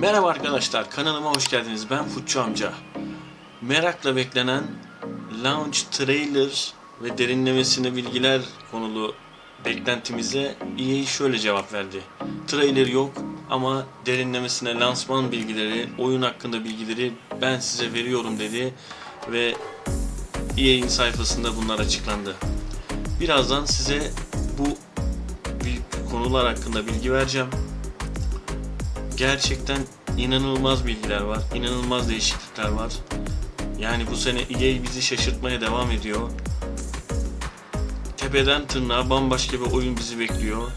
Merhaba arkadaşlar, kanalıma hoş geldiniz. Ben Futçu amca. Merakla beklenen launch trailer ve derinlemesine bilgiler konulu beklentimize EA şöyle cevap verdi. Trailer yok ama derinlemesine lansman bilgileri, oyun hakkında bilgileri ben size veriyorum dedi ve EA'in sayfasında bunlar açıklandı. Birazdan size bu konular hakkında bilgi vereceğim gerçekten inanılmaz bilgiler var. inanılmaz değişiklikler var. Yani bu sene EA bizi şaşırtmaya devam ediyor. Tepeden tırnağa bambaşka bir oyun bizi bekliyor.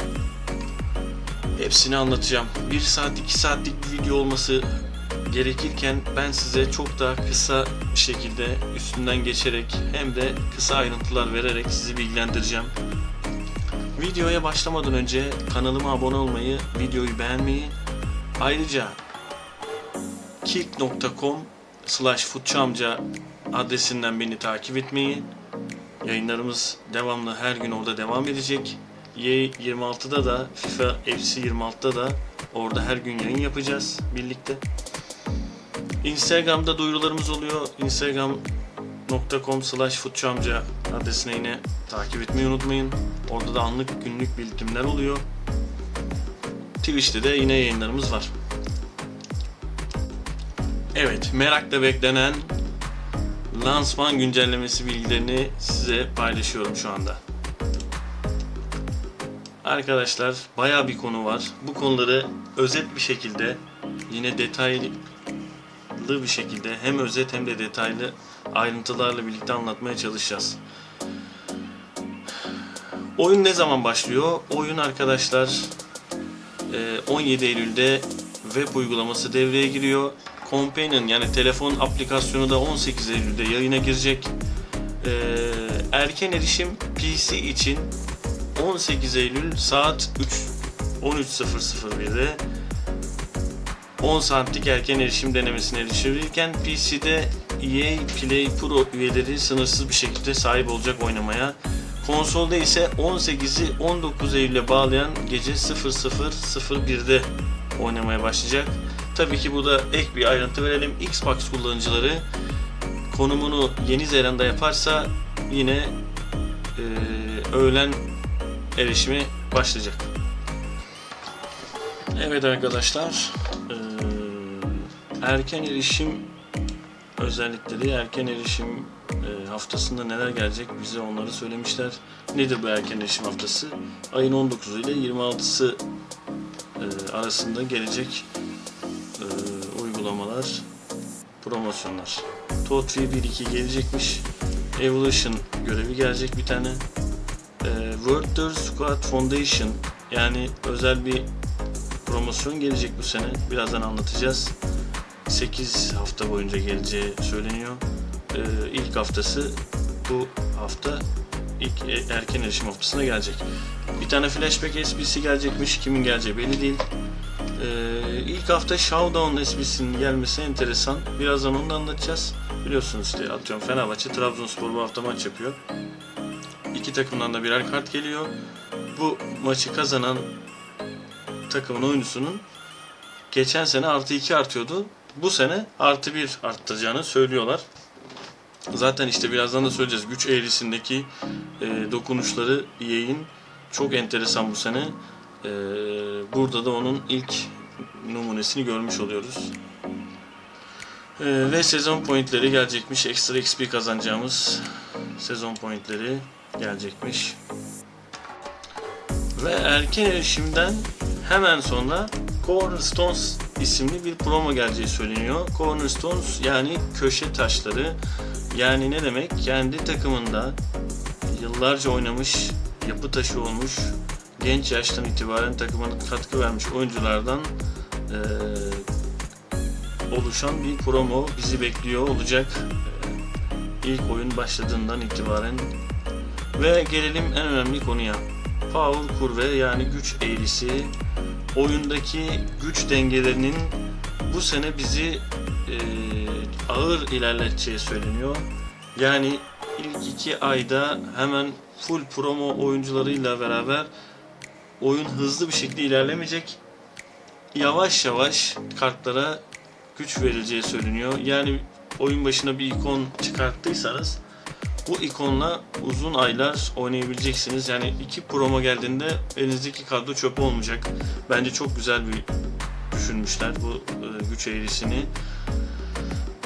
Hepsini anlatacağım. 1 saat 2 saatlik bir video olması gerekirken ben size çok daha kısa bir şekilde üstünden geçerek hem de kısa ayrıntılar vererek sizi bilgilendireceğim. Videoya başlamadan önce kanalıma abone olmayı, videoyu beğenmeyi Ayrıca kick.com slash futçamca adresinden beni takip etmeyi yayınlarımız devamlı her gün orada devam edecek. Y26'da da FIFA FC 26'da da orada her gün yayın yapacağız birlikte. Instagram'da duyurularımız oluyor. Instagram.com slash futçamca adresine yine takip etmeyi unutmayın. Orada da anlık günlük bildirimler oluyor. Twitch'te de yine yayınlarımız var. Evet, merakla beklenen lansman güncellemesi bilgilerini size paylaşıyorum şu anda. Arkadaşlar baya bir konu var. Bu konuları özet bir şekilde yine detaylı bir şekilde hem özet hem de detaylı ayrıntılarla birlikte anlatmaya çalışacağız. Oyun ne zaman başlıyor? Oyun arkadaşlar 17 Eylül'de web uygulaması devreye giriyor. Companion yani telefon aplikasyonu da 18 Eylül'de yayına girecek. E, erken erişim PC için 18 Eylül saat 3 13.001'de 10 saatlik erken erişim denemesine erişilirken PC'de EA Play Pro üyeleri sınırsız bir şekilde sahip olacak oynamaya. Konsolda ise 18'i 19 Eylül'e bağlayan gece 00.01'de oynamaya başlayacak. Tabii ki burada ek bir ayrıntı verelim. Xbox kullanıcıları konumunu Yeni Zelanda yaparsa yine e, öğlen erişimi başlayacak. Evet arkadaşlar, e, erken erişim özellikleri, erken erişim haftasında neler gelecek bize onları söylemişler. Nedir bu erken erişim haftası? Ayın 19'u ile 26'sı e, arasında gelecek e, uygulamalar, promosyonlar. Toad 1.2 gelecekmiş. Evolution görevi gelecek bir tane. E, World Squad Foundation yani özel bir promosyon gelecek bu sene. Birazdan anlatacağız. 8 hafta boyunca geleceği söyleniyor. Ee, ilk haftası bu hafta ilk e- erken erişim haftasına gelecek. Bir tane flashback SBC gelecekmiş. Kimin geleceği belli değil. Ee, ilk hafta Showdown SBC'nin gelmesi enteresan. Birazdan onu da anlatacağız. Biliyorsunuz işte atıyorum Fenerbahçe Trabzonspor bu hafta maç yapıyor. İki takımdan da birer kart geliyor. Bu maçı kazanan takımın oyuncusunun geçen sene artı 2 artıyordu. Bu sene artı 1 arttıracağını söylüyorlar. Zaten işte birazdan da söyleyeceğiz. Güç eğrisindeki e, dokunuşları EA'in çok enteresan bu sene. E, burada da onun ilk numunesini görmüş oluyoruz. E, ve sezon pointleri gelecekmiş. Ekstra XP kazanacağımız sezon pointleri gelecekmiş. Ve erken erişimden hemen sonra Cornerstones isimli bir promo geleceği söyleniyor. Cornerstones yani köşe taşları. Yani ne demek? Kendi takımında yıllarca oynamış, yapı taşı olmuş, genç yaştan itibaren takımına katkı vermiş oyunculardan eee, oluşan bir promo bizi bekliyor olacak. Eee, ilk oyun başladığından itibaren. Ve gelelim en önemli konuya. Power kurve yani güç eğrisi oyundaki güç dengelerinin bu sene bizi e, ağır ilerleteceği söyleniyor. Yani ilk iki ayda hemen full promo oyuncularıyla beraber oyun hızlı bir şekilde ilerlemeyecek. yavaş yavaş kartlara güç verileceği söyleniyor. Yani oyun başına bir ikon çıkarttıysanız bu ikonla uzun aylar oynayabileceksiniz. Yani iki promo geldiğinde elinizdeki kadro çöp olmayacak. Bence çok güzel bir düşünmüşler bu e, güç eğrisini.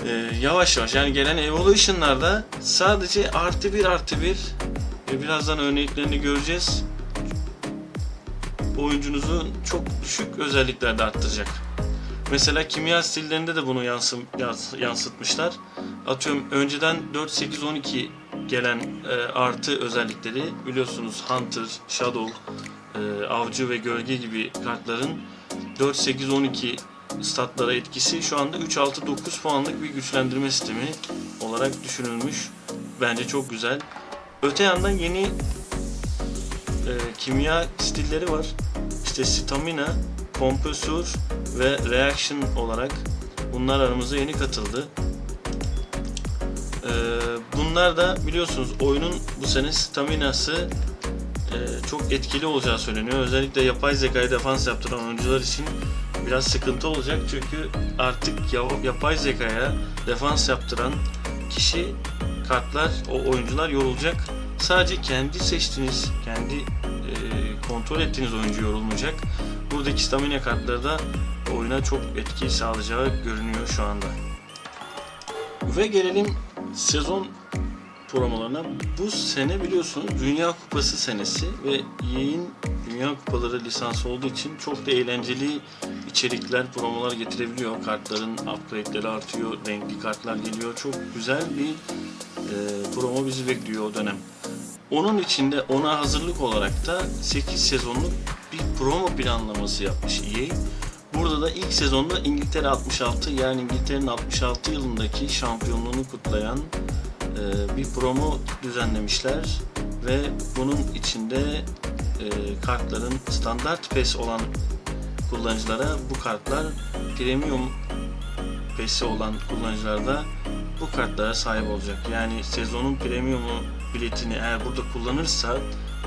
E, yavaş yavaş yani gelen Evolution'larda sadece artı bir artı bir ve birazdan örneklerini göreceğiz. Oyuncunuzun çok düşük özelliklerde arttıracak. Mesela kimya stillerinde de bunu yansım, yans- yansıtmışlar. Atıyorum önceden 4, 8, 12 gelen e, artı özellikleri biliyorsunuz Hunter, Shadow, e, Avcı ve Gölge gibi kartların 4, 8, 12 statlara etkisi şu anda 3, 6, 9 puanlık bir güçlendirme sistemi olarak düşünülmüş. Bence çok güzel. Öte yandan yeni e, kimya stilleri var. İşte stamina, kompresör ve reaction olarak bunlar aramıza yeni katıldı. Ee, bunlar da biliyorsunuz oyunun bu sene staminası e, çok etkili olacağı söyleniyor. Özellikle yapay zekaya defans yaptıran oyuncular için biraz sıkıntı olacak çünkü artık ya- yapay zekaya defans yaptıran kişi kartlar, o oyuncular yorulacak. Sadece kendi seçtiğiniz, kendi e, kontrol ettiğiniz oyuncu yorulmayacak. Buradaki stamina kartları da oyuna çok etki sağlayacağı görünüyor şu anda. Ve gelelim sezon promolarına. Bu sene biliyorsunuz Dünya Kupası senesi ve EA'in Dünya Kupaları lisansı olduğu için çok da eğlenceli içerikler, promolar getirebiliyor. Kartların upgrade'leri artıyor, renkli kartlar geliyor. Çok güzel bir e, promo bizi bekliyor o dönem. Onun içinde ona hazırlık olarak da 8 sezonluk bir promo planlaması yapmış EA. Burada da ilk sezonda İngiltere 66 yani İngiltere'nin 66 yılındaki şampiyonluğunu kutlayan bir promo düzenlemişler ve bunun içinde e, kartların standart PES olan kullanıcılara bu kartlar premium PES'i olan kullanıcılar da bu kartlara sahip olacak. Yani sezonun premiumu biletini eğer burada kullanırsa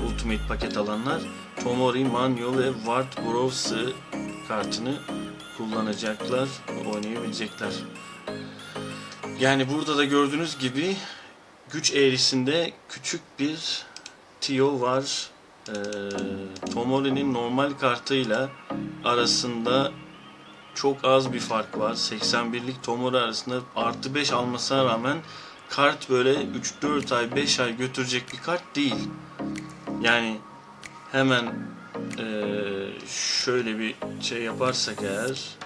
Ultimate paket alanlar Tomori, Manyo ve Ward Browse kartını kullanacaklar, oynayabilecekler. Yani burada da gördüğünüz gibi güç eğrisinde küçük bir Tio var. Ee, Tomori'nin normal kartıyla arasında çok az bir fark var. 81'lik Tomori arasında artı 5 almasına rağmen kart böyle 3-4 ay 5 ay götürecek bir kart değil. Yani hemen eee, şöyle bir şey yaparsak eğer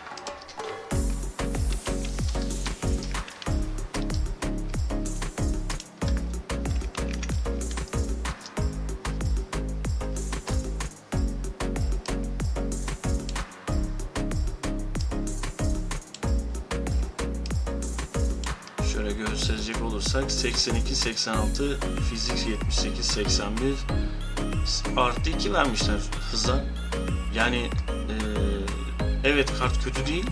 82 86 fizik 78 81 artı 2 vermişler hıza. Yani eee, evet kart kötü değil.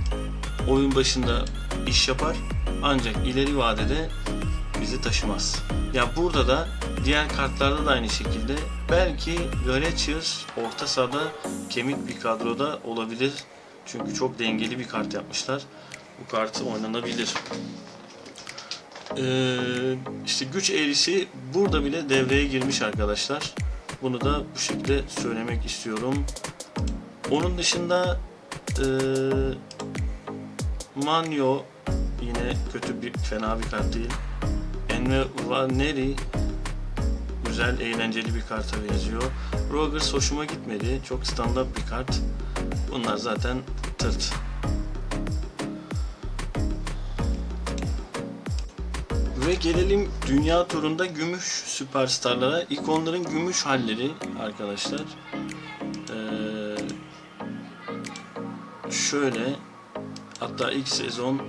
Oyun başında iş yapar. Ancak ileri vadede bizi taşımaz. Ya burada da diğer kartlarda da aynı şekilde belki Garecius orta sahada kemik bir kadroda olabilir. Çünkü çok dengeli bir kart yapmışlar. Bu kartı oynanabilir. Ee, işte güç eğrisi burada bile devreye girmiş arkadaşlar. Bunu da bu şekilde söylemek istiyorum. Onun dışında ee, Manyo yine kötü bir fena bir kart değil. Enve Vaneri güzel eğlenceli bir karta benziyor. Rogers hoşuma gitmedi. Çok standart bir kart. Bunlar zaten tırt. Ve gelelim dünya turunda gümüş süperstarlara. İkonların gümüş halleri arkadaşlar. Ee, şöyle hatta ilk sezon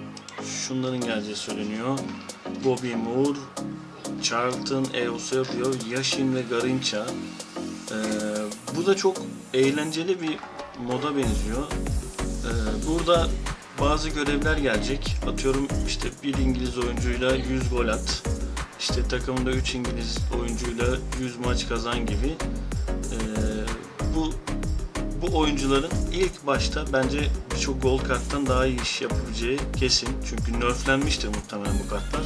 şunların geleceği söyleniyor. Bobby Moore, Charlton, Eusebio, Yashin ve Garincha. Ee, bu da çok eğlenceli bir moda benziyor. Ee, burada bazı görevler gelecek. Atıyorum işte bir İngiliz oyuncuyla 100 gol at. İşte takımda 3 İngiliz oyuncuyla 100 maç kazan gibi. Ee, bu bu oyuncuların ilk başta bence birçok gold karttan daha iyi iş yapabileceği kesin. Çünkü nerflenmiştir muhtemelen bu kartlar.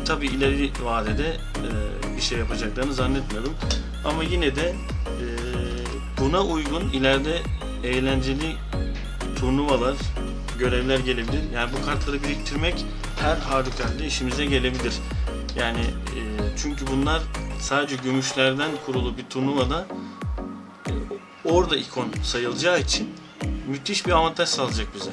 E, tabii ileri vadede e, bir şey yapacaklarını zannetmiyorum. Ama yine de e, buna uygun ileride eğlenceli turnuvalar, görevler gelebilir. Yani bu kartları biriktirmek her halükarda işimize gelebilir. Yani e, çünkü bunlar sadece gümüşlerden kurulu bir turnuvada e, orada ikon sayılacağı için müthiş bir avantaj sağlayacak bize.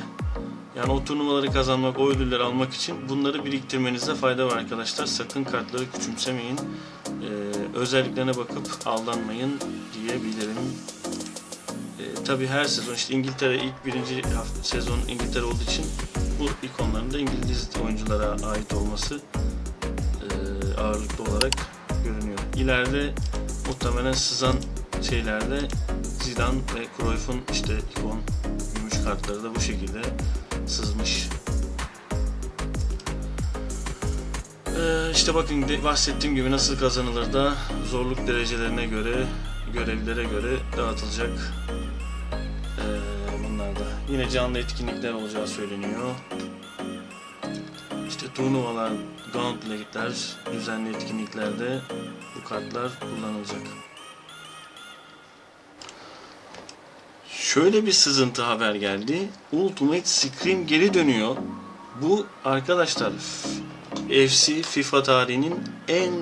Yani o turnuvaları kazanmak, o ödülleri almak için bunları biriktirmenizde fayda var arkadaşlar. Sakın kartları küçümsemeyin. Ee, özelliklerine bakıp aldanmayın diyebilirim. Tabii her sezon işte İngiltere ilk birinci hafta, sezon İngiltere olduğu için bu ikonların da İngiliz oyunculara ait olması e, ağırlıklı olarak görünüyor. İleride muhtemelen sızan şeylerde Zidane ve Cruyff'un işte ikon gümüş kartları da bu şekilde sızmış. Ee, işte bakın bahsettiğim gibi nasıl kazanılır da zorluk derecelerine göre, görevlere göre dağıtılacak da. Yine canlı etkinlikler olacağı söyleniyor. İşte turnuvalar, gauntletler, düzenli etkinliklerde bu kartlar kullanılacak. Şöyle bir sızıntı haber geldi. Ultimate Scream geri dönüyor. Bu arkadaşlar FC FIFA tarihinin en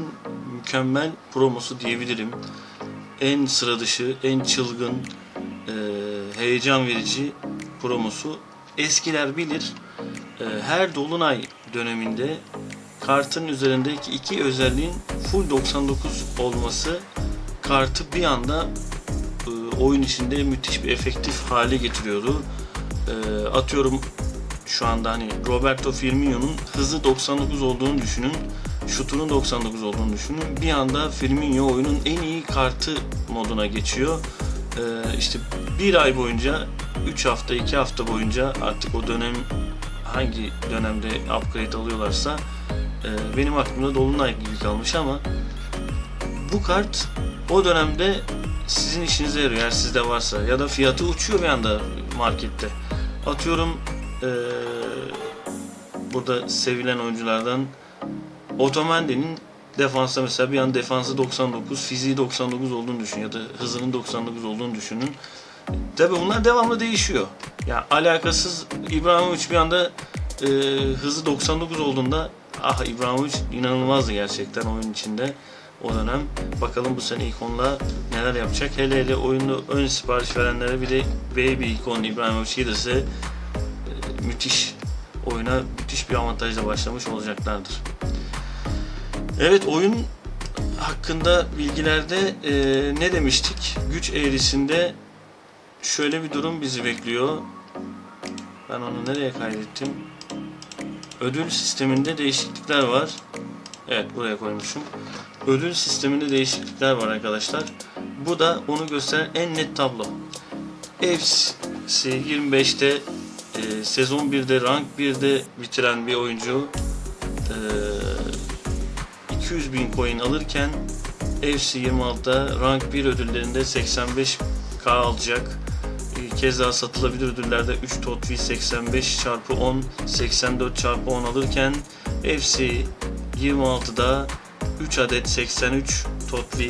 mükemmel promosu diyebilirim. En sıra dışı, en çılgın, heyecan verici promosu. Eskiler bilir. e, her dolunay döneminde kartın üzerindeki iki özelliğin full 99 olması kartı bir anda e, oyun içinde müthiş bir efektif hale getiriyordu. E, atıyorum şu anda hani Roberto Firmino'nun hızı 99 olduğunu düşünün. Şutunun 99 olduğunu düşünün. Bir anda Firmino oyunun en iyi kartı moduna geçiyor. E, işte bir ay boyunca 3 hafta 2 hafta boyunca artık o dönem hangi dönemde upgrade alıyorlarsa e, benim aklımda Dolunay gibi kalmış ama bu kart o dönemde sizin işinize yarıyor eğer sizde varsa ya da fiyatı uçuyor bir anda markette. Atıyorum eee, burada sevilen oyunculardan Otamendi'nin defansta mesela bir an defansı 99, fiziği 99 olduğunu düşün ya da hızının 99 olduğunu düşünün. Tabi bunlar devamlı değişiyor. Ya alakasız İbrahimovic bir anda e, hızı 99 olduğunda ah İbrahimovic inanılmazdı gerçekten oyun içinde o dönem. Bakalım bu sene ikonla neler yapacak. Hele hele oyunu ön sipariş verenlere bir de baby ikon İbrahimovic gelirse e, müthiş oyuna müthiş bir avantajla başlamış olacaklardır. Evet oyun hakkında bilgilerde e, ne demiştik? Güç eğrisinde şöyle bir durum bizi bekliyor. Ben onu nereye kaydettim? Ödül sisteminde değişiklikler var. Evet buraya koymuşum. Ödül sisteminde değişiklikler var arkadaşlar. Bu da onu gösteren en net tablo. FC 25'te e, sezon 1'de rank 1'de bitiren bir oyuncu e, 200 bin coin alırken FC 26'da rank 1 ödüllerinde 85k alacak. E, Keza satılabilir ödüllerde 3 tot V 85 çarpı 10 84 çarpı 10 alırken FC 26'da 3 adet 83 tot V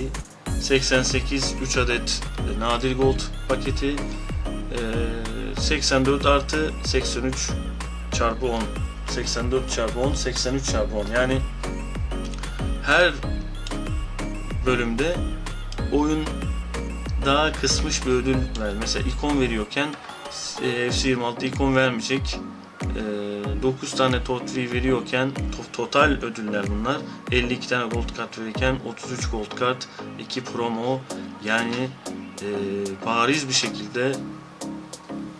88 3 adet e, nadir gold paketi e, 84 artı 83 çarpı 10 84 çarpı 10 83 çarpı 10 yani her bölümde oyun daha kısmış bir ödül ver. Mesela ikon veriyorken e, FC26 ikon vermeyecek. E, 9 tane tot V veriyorken to- total ödüller bunlar. 52 tane gold kart verirken 33 gold kart, 2 promo yani e, bariz bir şekilde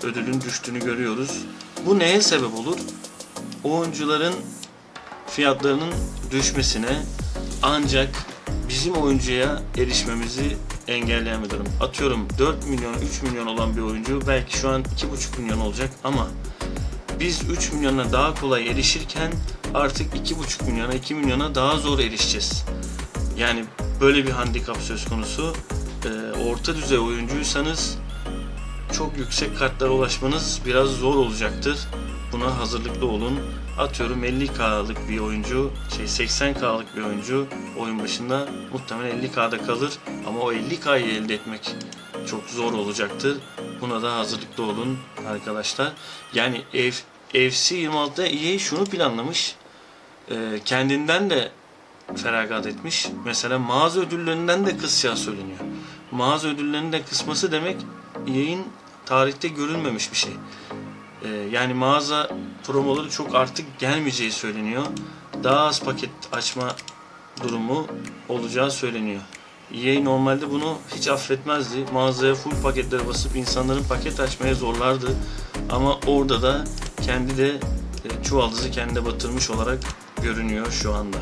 ödülün düştüğünü görüyoruz. Bu neye sebep olur? Oyuncuların fiyatlarının düşmesine ancak bizim oyuncuya erişmemizi engelleyen bir durum. Atıyorum 4 milyon, 3 milyon olan bir oyuncu belki şu an 2,5 milyon olacak ama biz 3 milyona daha kolay erişirken artık 2,5 milyona, 2 milyona daha zor erişeceğiz. Yani böyle bir handikap söz konusu. Ee, orta düzey oyuncuysanız çok yüksek kartlara ulaşmanız biraz zor olacaktır. Buna hazırlıklı olun. Atıyorum 50K'lık bir oyuncu, şey 80K'lık bir oyuncu oyun başında muhtemelen 50K'da kalır ama o 50K'yı elde etmek çok zor olacaktır. Buna da hazırlıklı olun arkadaşlar. Yani F, FC 26'da EA şunu planlamış. Ee, kendinden de feragat etmiş. Mesela mağaza ödüllerinden de kısacağı söyleniyor. Mağaza ödüllerinin de kısması demek EA'in tarihte görülmemiş bir şey. Ee, yani mağaza promoları çok artık gelmeyeceği söyleniyor. Daha az paket açma durumu olacağı söyleniyor. EA normalde bunu hiç affetmezdi. Mağazaya full paketlere basıp insanların paket açmaya zorlardı. Ama orada da kendi de e, çuvaldızı kendine batırmış olarak görünüyor şu anda.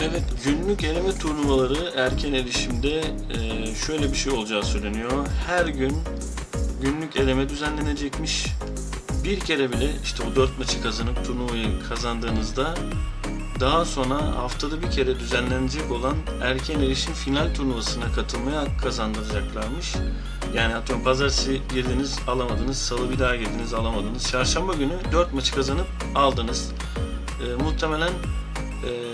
Evet, günlük eleme turnuvaları erken erişimde e, şöyle bir şey olacağı söyleniyor. Her gün günlük eleme düzenlenecekmiş. Bir kere bile işte o dört maçı kazanıp turnuvayı kazandığınızda daha sonra haftada bir kere düzenlenecek olan erken erişim final turnuvasına katılmaya hak kazandıracaklarmış. Yani atıyorum pazartesi girdiniz alamadınız, salı bir daha girdiniz alamadınız. Çarşamba günü 4 maçı kazanıp aldınız. Ee, muhtemelen ee,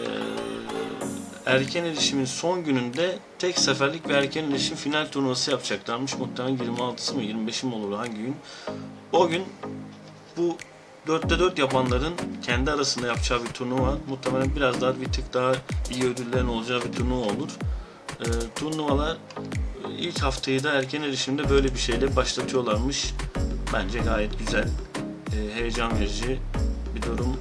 erken erişimin son gününde tek seferlik bir erken erişim final turnuvası yapacaklarmış. Muhtemelen 26'sı mı 25'i mi olur hangi gün? O gün bu 4'te 4 yapanların kendi arasında yapacağı bir turnuva muhtemelen biraz daha bir tık daha iyi ödüllerin olacağı bir turnuva olur. Ee, turnuvalar ilk haftayı da erken erişimde böyle bir şeyle başlatıyorlarmış. Bence gayet güzel, e, heyecan verici bir durum.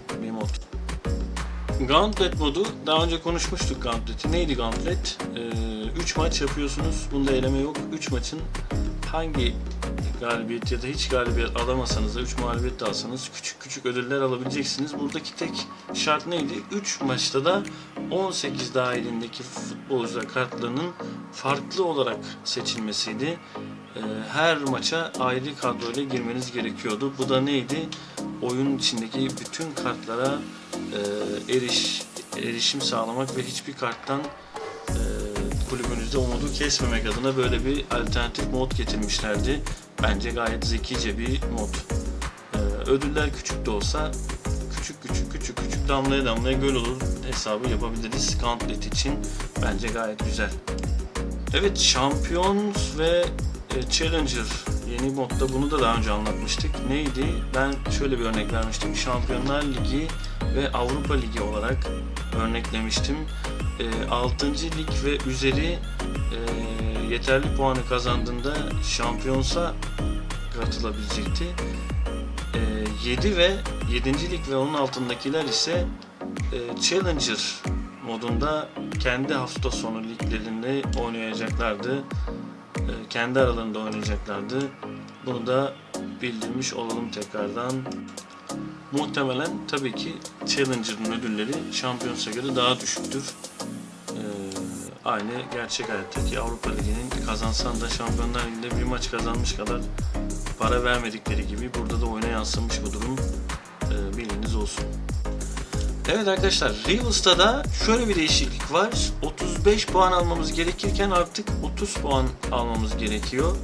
Gauntlet modu daha önce konuşmuştuk Gauntlet'i. Neydi Gauntlet? 3 maç yapıyorsunuz. Bunda eleme yok. 3 maçın hangi galibiyet ya da hiç galibiyet alamasanız da 3 mağlubiyet de alsanız küçük küçük ödüller alabileceksiniz. Buradaki tek şart neydi? 3 maçta da 18 dahilindeki futbolcular kartlarının farklı olarak seçilmesiydi. Ee, Her maça ayrı kadroyla girmeniz gerekiyordu. Bu da neydi? Oyun içindeki bütün kartlara e, eriş erişim sağlamak ve hiçbir karttan e, kulübünüzde umudu kesmemek adına böyle bir alternatif mod getirmişlerdi. Bence gayet zekice bir mod. Ee, ödüller küçük de olsa küçük küçük küçük küçük damlaya damlaya göl olur hesabı yapabiliriz Gauntlet için. Bence gayet güzel. Evet Champions ve e, Challenger yeni modda bunu da daha önce anlatmıştık. Neydi? Ben şöyle bir örnek vermiştim. Şampiyonlar Ligi ve Avrupa Ligi olarak örneklemiştim. E, 6. lig ve üzeri e, yeterli puanı kazandığında şampiyonsa katılabilecekti. E, 7 ve 7. lig ve onun altındakiler ise e, Challenger modunda kendi hafta sonu liglerinde oynayacaklardı. E, kendi aralarında oynayacaklardı. Bunu da bildirmiş olalım tekrardan. Muhtemelen tabii ki Challenger'ın ödülleri Champions'a göre daha düşüktür. Ee, aynı gerçek hayattaki Avrupa Ligi'nin kazansan da Şampiyonlar Ligi'nde bir maç kazanmış kadar para vermedikleri gibi burada da oyuna yansımış bu durum. Ee, bilginiz olsun. Evet arkadaşlar Rivals'ta da şöyle bir değişiklik var. 35 puan almamız gerekirken artık 30 puan almamız gerekiyor.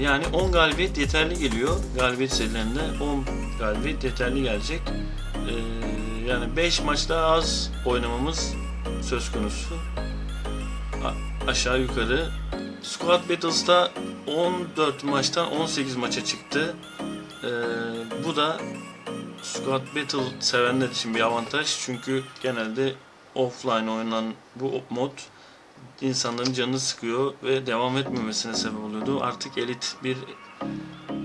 Yani 10 galibiyet yeterli geliyor. Galibiyet serilerinde 10 galibiyet yeterli gelecek. Ee, yani 5 maç daha az oynamamız söz konusu. A- aşağı yukarı. Squad Battles'ta 14 maçtan 18 maça çıktı. Ee, bu da Squad Battle sevenler için bir avantaj. Çünkü genelde offline oynanan bu mod insanların canını sıkıyor ve devam etmemesine sebep oluyordu. Artık elit bir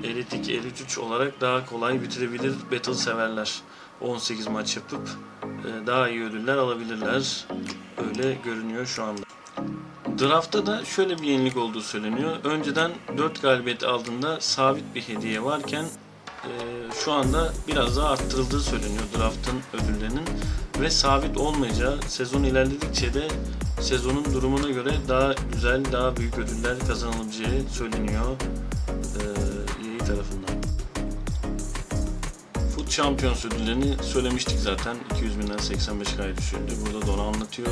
elit 2, elit 3 olarak daha kolay bitirebilir battle severler. 18 maç yapıp e, daha iyi ödüller alabilirler. Öyle görünüyor şu anda. Draft'ta da şöyle bir yenilik olduğu söyleniyor. Önceden 4 galibiyet aldığında sabit bir hediye varken şu anda biraz daha arttırıldığı söyleniyor draft'ın ödüllerinin ve sabit olmayacağı sezon ilerledikçe de sezonun durumuna göre daha güzel, daha büyük ödüller kazanılabileceği söyleniyor EA tarafından. FUT Champions ödüllerini söylemiştik zaten. 200 binden 85K'ya düşürdü. Burada da onu anlatıyor.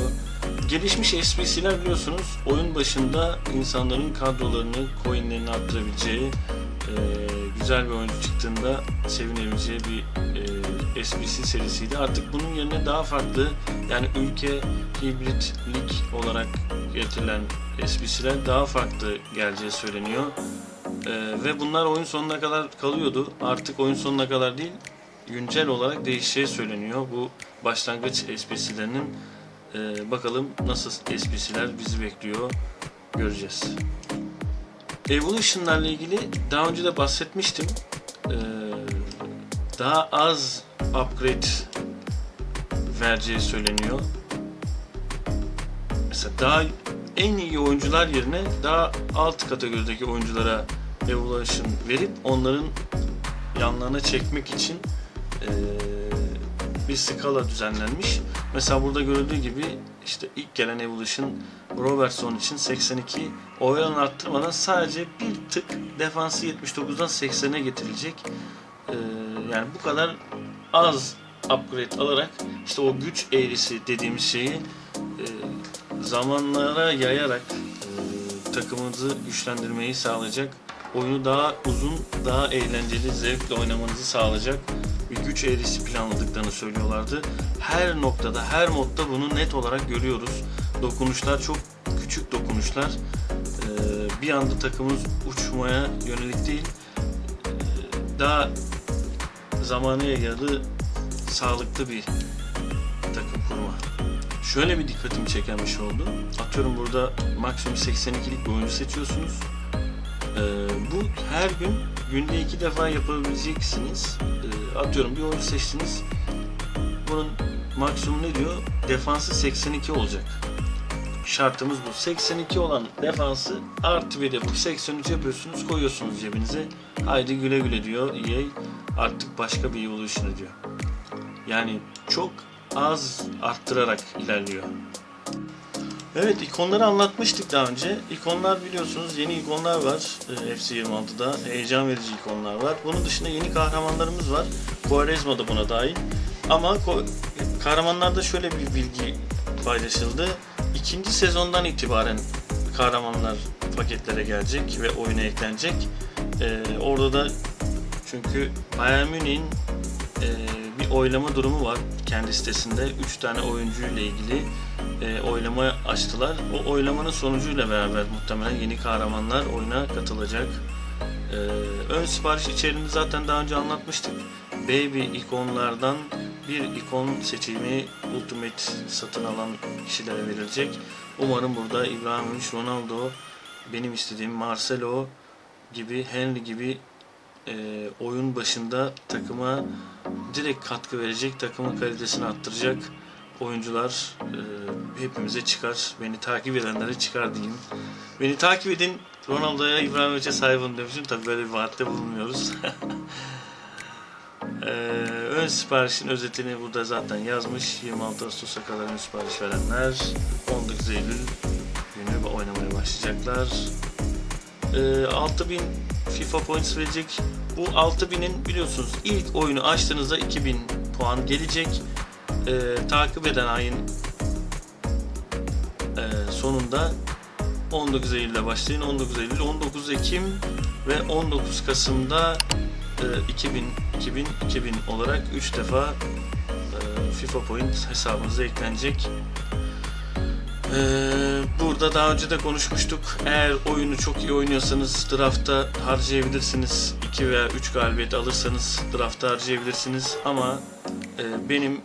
Gelişmiş SBC'ler biliyorsunuz oyun başında insanların kadrolarını, coinlerini arttırabileceği, e, güzel bir oyuncu çıktığında sevinebileceği bir e, SBC serisiydi. Artık bunun yerine daha farklı yani ülke hibrit lig olarak getirilen SBC'ler daha farklı geleceği söyleniyor. Ee, ve bunlar oyun sonuna kadar kalıyordu. Artık oyun sonuna kadar değil, güncel olarak değişeceği söyleniyor. Bu başlangıç SPC'lerinin Ee, bakalım nasıl SPC'ler bizi bekliyor göreceğiz. Evolution'larla ilgili daha önce de bahsetmiştim. Ee, daha az upgrade vereceği söyleniyor. Mesela daha en iyi oyuncular yerine daha alt kategorideki oyunculara evolution verip onların yanlarına çekmek için eee, bir skala düzenlenmiş. Mesela burada görüldüğü gibi işte ilk gelen evolution Robertson için 82 oyalan arttırmadan sadece bir tık defansı 79'dan 80'e getirilecek. Eee, yani bu kadar az upgrade alarak işte o güç eğrisi dediğimiz şeyi eee, zamanlara yayarak e, takımınızı güçlendirmeyi sağlayacak, oyunu daha uzun, daha eğlenceli, zevkle oynamanızı sağlayacak bir güç eğrisi planladıklarını söylüyorlardı. Her noktada, her modda bunu net olarak görüyoruz. Dokunuşlar çok küçük dokunuşlar. E, bir anda takımımız uçmaya yönelik değil, e, daha zamana yayalı, sağlıklı bir takım kurma. Şöyle bir dikkatimi çeken bir şey oldu. Atıyorum burada maksimum 82'lik bir oyuncu seçiyorsunuz. Ee, bu her gün günde iki defa yapabileceksiniz. Ee, atıyorum bir oyuncu seçtiniz. Bunun maksimum ne diyor? Defansı 82 olacak. Şartımız bu. 82 olan defansı artı bir yapıp 83 yapıyorsunuz koyuyorsunuz cebinize. Haydi güle güle diyor EA. Artık başka bir evolution diyor. Yani çok az arttırarak ilerliyor. Evet ikonları anlatmıştık daha önce. İkonlar biliyorsunuz yeni ikonlar var e, FC26'da. Heyecan verici ikonlar var. Bunun dışında yeni kahramanlarımız var. Quaresma da buna dahil. Ama kahramanlarda şöyle bir bilgi paylaşıldı. İkinci sezondan itibaren kahramanlar paketlere gelecek ve oyuna eklenecek. E, orada da çünkü Bayern Münih'in e, bir oylama durumu var kendi sitesinde. 3 tane oyuncu ile ilgili e, oylama açtılar. O oylamanın sonucuyla beraber muhtemelen yeni kahramanlar oyuna katılacak. E, ön sipariş içeriğini zaten daha önce anlatmıştık. Baby ikonlardan bir ikon seçimi Ultimate satın alan kişilere verilecek. Umarım burada İbrahimovic, Ronaldo, benim istediğim Marcelo gibi, Henry gibi e, oyun başında takıma direkt katkı verecek, takımın kalitesini arttıracak oyuncular e, hepimize çıkar. Beni takip edenlere çıkar diyeyim. Beni takip edin. Ronaldo'ya, İbrahimovic'e sahip olun demişim. Tabii böyle bir vaatte bulunmuyoruz. e, ön siparişin özetini burada zaten yazmış. 26 Ağustos'a kadar ön sipariş verenler 19 Eylül günü oynamaya başlayacaklar. E, 6000 FIFA points verecek. Bu 6000'in biliyorsunuz ilk oyunu açtığınızda 2000 puan gelecek. Ee, takip eden ayın e, sonunda 19 Eylül'de başlayın. 19 Eylül, 19 Ekim ve 19 Kasım'da e, 2000, 2000, 2000 olarak 3 defa e, FIFA point hesabınıza eklenecek. Ee, burada daha önce de konuşmuştuk. Eğer oyunu çok iyi oynuyorsanız draftta harcayabilirsiniz. 2 veya 3 galibiyet alırsanız draftta harcayabilirsiniz. Ama e, benim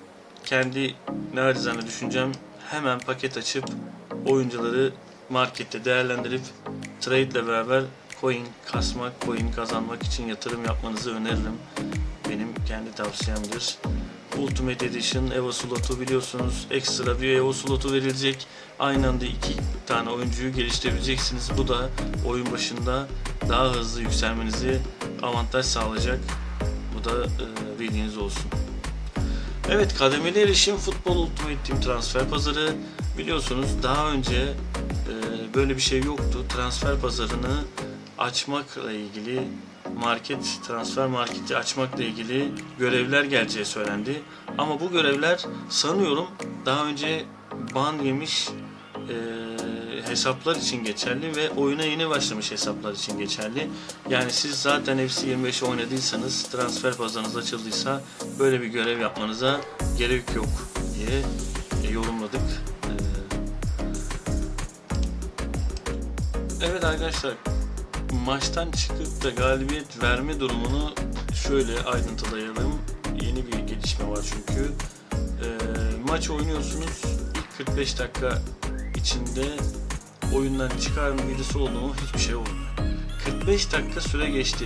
kendi narizane düşüncem hemen paket açıp oyuncuları markette değerlendirip trade ile beraber coin kasmak, coin kazanmak için yatırım yapmanızı öneririm. Benim kendi tavsiyemdir. Ultimate Edition Evo slotu biliyorsunuz. Ekstra bir Evo slotu verilecek. Aynı anda iki tane oyuncuyu geliştirebileceksiniz. Bu da oyun başında daha hızlı yükselmenizi avantaj sağlayacak. Bu da e, bilginiz olsun. Evet kademeli erişim futbol Ultimate Team transfer pazarı biliyorsunuz daha önce e, böyle bir şey yoktu. Transfer pazarını açmakla ilgili market, transfer marketi açmakla ilgili görevler geleceği söylendi. Ama bu görevler sanıyorum daha önce ban yemiş e, hesaplar için geçerli ve oyuna yeni başlamış hesaplar için geçerli. Yani siz zaten FC 25 oynadıysanız, transfer pazarınız açıldıysa böyle bir görev yapmanıza gerek yok diye e, yorumladık. E, Evet arkadaşlar maçtan çıkıp da galibiyet verme durumunu şöyle ayrıntılayalım. Yeni bir gelişme var çünkü. Ee, maç oynuyorsunuz. İlk 45 dakika içinde oyundan çıkan birisi oldu mu hiçbir şey olmuyor. 45 dakika süre geçti.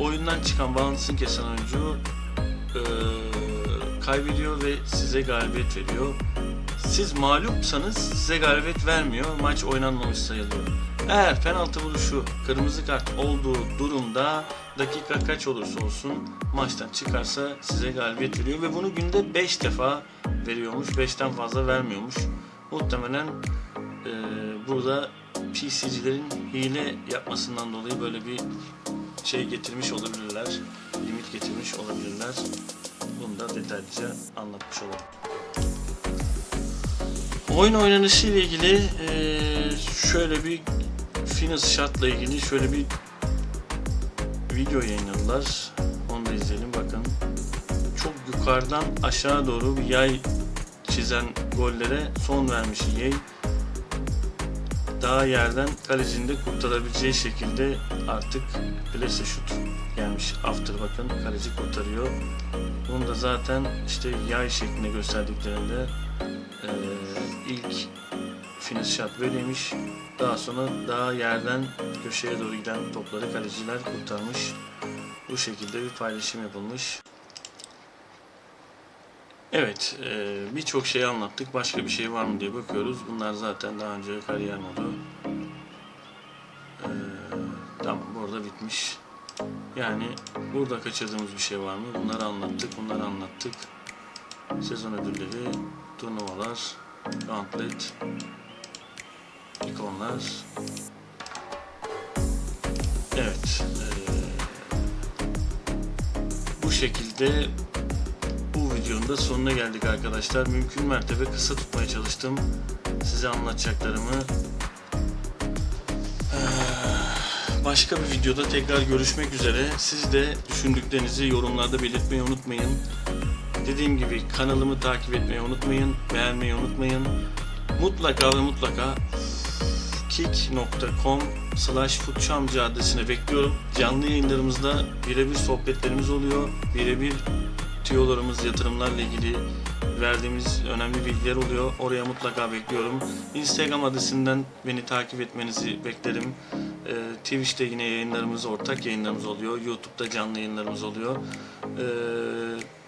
Oyundan çıkan bağlantısını kesen oyuncu ee, kaybediyor ve size galibiyet veriyor. Siz mağlupsanız size galibiyet vermiyor. Maç oynanmamış sayılıyor. Eğer penaltı vuruşu kırmızı kart olduğu durumda dakika kaç olursa olsun maçtan çıkarsa size galibiyet veriyor ve bunu günde 5 defa veriyormuş. 5'ten fazla vermiyormuş. Muhtemelen e, burada PC'cilerin hile yapmasından dolayı böyle bir şey getirmiş olabilirler. Limit getirmiş olabilirler. Bunu da detaylıca anlatmış olalım. Oyun oynanışı ile ilgili eee, şöyle bir finish shot'la ilgili şöyle bir video yayınladılar. Onu da izleyelim bakın. Çok yukarıdan aşağı doğru bir yay çizen gollere son vermiş EA. Daha yerden kalecinin de kurtarabileceği şekilde artık plase şut gelmiş. After bakın kaleci kurtarıyor. Bunu da zaten işte yay şeklinde gösterdiklerinde eee, ilk finish shot böyleymiş. Daha sonra daha yerden köşeye doğru giden topları kaleciler kurtarmış. Bu şekilde bir paylaşım yapılmış. Evet, eee, birçok şey anlattık. Başka bir şey var mı diye bakıyoruz. Bunlar zaten daha önce kariyer modu. Eee, tamam, burada bitmiş. Yani burada kaçırdığımız bir şey var mı? Bunları anlattık, bunları anlattık. Sezon ödülleri, turnuvalar, gauntlet, ikonlar. Evet. eee, bu şekilde bu videonun da sonuna geldik arkadaşlar. Mümkün mertebe kısa tutmaya çalıştım. Size anlatacaklarımı. Başka bir videoda tekrar görüşmek üzere. Siz de düşündüklerinizi yorumlarda belirtmeyi unutmayın. Dediğim gibi kanalımı takip etmeyi unutmayın, beğenmeyi unutmayın. Mutlaka ve mutlaka kick.com slash futçamcı adresine bekliyorum. Canlı yayınlarımızda birebir sohbetlerimiz oluyor. Birebir tüyolarımız, yatırımlarla ilgili verdiğimiz önemli bilgiler oluyor. Oraya mutlaka bekliyorum. Instagram adresinden beni takip etmenizi beklerim. Ee, Twitch'te yine yayınlarımız, ortak yayınlarımız oluyor. YouTube'da canlı yayınlarımız oluyor. Ee,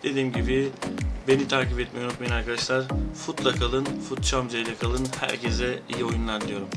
dediğim gibi beni takip etmeyi unutmayın arkadaşlar. Futla kalın, Futçamca ile kalın. Herkese iyi oyunlar diliyorum.